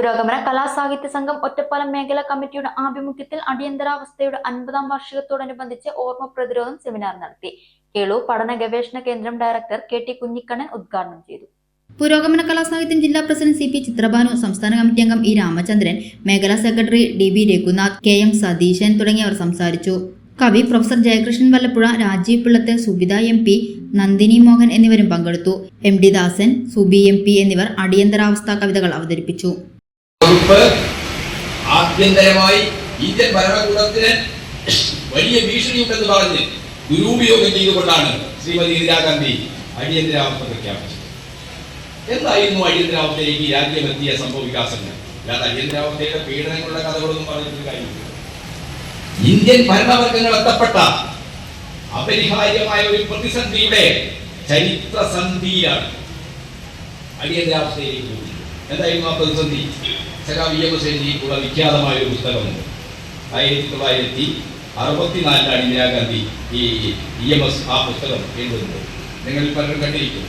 പുരോഗമന കലാസാഹിത്യ സംഘം ഒറ്റപ്പാലം മേഖലാ കമ്മിറ്റിയുടെ ആഭിമുഖ്യത്തിൽ അടിയന്തരാവസ്ഥയുടെ അൻപതാം വാർഷികത്തോടനുബന്ധിച്ച് ഓർമ്മ പ്രതിരോധം സെമിനാർ നടത്തി. കേളു പഠന ഗവേഷണ കേന്ദ്രം ഡയറക്ടർ കെ ടി കുഞ്ഞിക്കണ്ണൻ ഉദ്ഘാടനം ചെയ്തു. പുരോഗമന കലാസാഹിത്യം ജില്ലാ പ്രസിഡന്റ് സി പി ചിത്രഭാനു സംസ്ഥാന കമ്മിറ്റി അംഗം ഇ രാമചന്ദ്രൻ മേഖലാ secretary D B Raghunath K M Satheesan തുടങ്ങിയവർ സംസാരിച്ചു. കവി professor Jayakrishnan Vallappuzha Rajeev Pillath Subitha M P Nandini Mohan എന്നിവരും പങ്കെടുത്തു. M D Dasan Subi M P എന്നിവർ അടിയന്തരാവസ്ഥ കവിതകൾ അവതരിപ്പിച്ചു. വകുപ്പ് ആഭ്യന്തരമായി ഇന്ത്യൻ ഭരണകൂടത്തിന് വലിയ ഭീഷണിയുണ്ടെന്ന് പറഞ്ഞ് ദുരുപയോഗം ചെയ്തുകൊണ്ടാണ് ശ്രീമതി ഇന്ദിരാഗാന്ധി അടിയന്തരാവസ്ഥ പ്രഖ്യാപിച്ചത്. എന്തായിരുന്നു അടിയന്തരാവസ്ഥയിലേക്ക് രാജ്യമെത്തിയ സംഭവ വികാസങ്ങൾ? അല്ലാതെ അടിയന്തരാവസ്ഥയുടെ പീഡനങ്ങളുടെ കഥകളൊന്നും പറഞ്ഞിട്ട് കാര്യമില്ല. ഇന്ത്യൻ ഭരണവർഗങ്ങൾ എത്തപ്പെട്ട അപരിഹാര്യമായ ഒരു പ്രതിസന്ധിയുടെ ചരിത്രസന്ധിയാണ് അടിയന്തരാവസ്ഥയിലേക്ക് പോകുന്നത്. എന്തായിരുന്നു ആ പ്രതിസന്ധി ചില വി എം ഹുസൈൻജിക്കുള്ള വിഖ്യാതമായ ഒരു പുസ്തകമുണ്ട്. ആയിരത്തി തൊള്ളായിരത്തി അറുപത്തിനാലിലാണ് ഇന്ദിരാഗാന്ധി ഈ ഇ എം എസ് ആ പുസ്തകം എഴുതുന്നത്. നിങ്ങൾ പലരും കണ്ടിരിക്കും.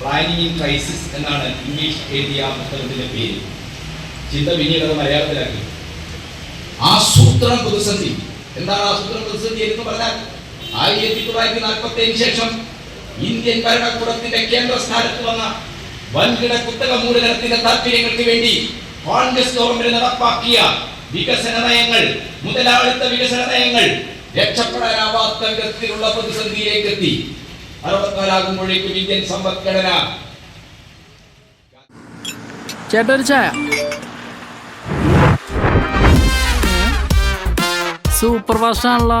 പ്ലാനിങ് ഇൻ ക്രൈസിസ് എന്നാണ് ഇംഗ്ലീഷ് എഴുതിയ ആ പുസ്തകത്തിന്റെ പേര്. ചിന്ത പിന്നീട് അത് മലയാളത്തിലാക്കി. ആസൂത്രണം പ്രതിസന്ധി. എന്താണ് ആസൂത്രണം പ്രതിസന്ധി എന്ന് പറഞ്ഞാൽ ആയിരത്തി തൊള്ളായിരത്തി നാൽപ്പത്തി ശേഷം ഇന്ത്യൻ ഭരണകൂടത്തിന്റെ കേന്ദ്ര സ്ഥാനത്ത് വന്ന വൻകിട കുത്തക മൂലധനത്തിന്റെ താല്പര്യങ്ങൾക്ക് വേണ്ടി കോൺഗ്രസ് ഗവൺമെന്റ് നടപ്പാക്കിയ വികസന നയങ്ങൾ മുതലാളിത്ത വികസന നയങ്ങൾ രക്ഷപ്പെടാനാവാത്ത വിധത്തിലുള്ള പ്രതിസന്ധിയിലേക്ക് എത്തി. അറുപത്തിനാലാകുമ്പോഴേക്കും ഇന്ത്യൻ സമ്പദ്ഘടന ചേട്ടൊരു ചായ. സൂപ്പർ ഫാസ്റ്റ് ആണല്ലോ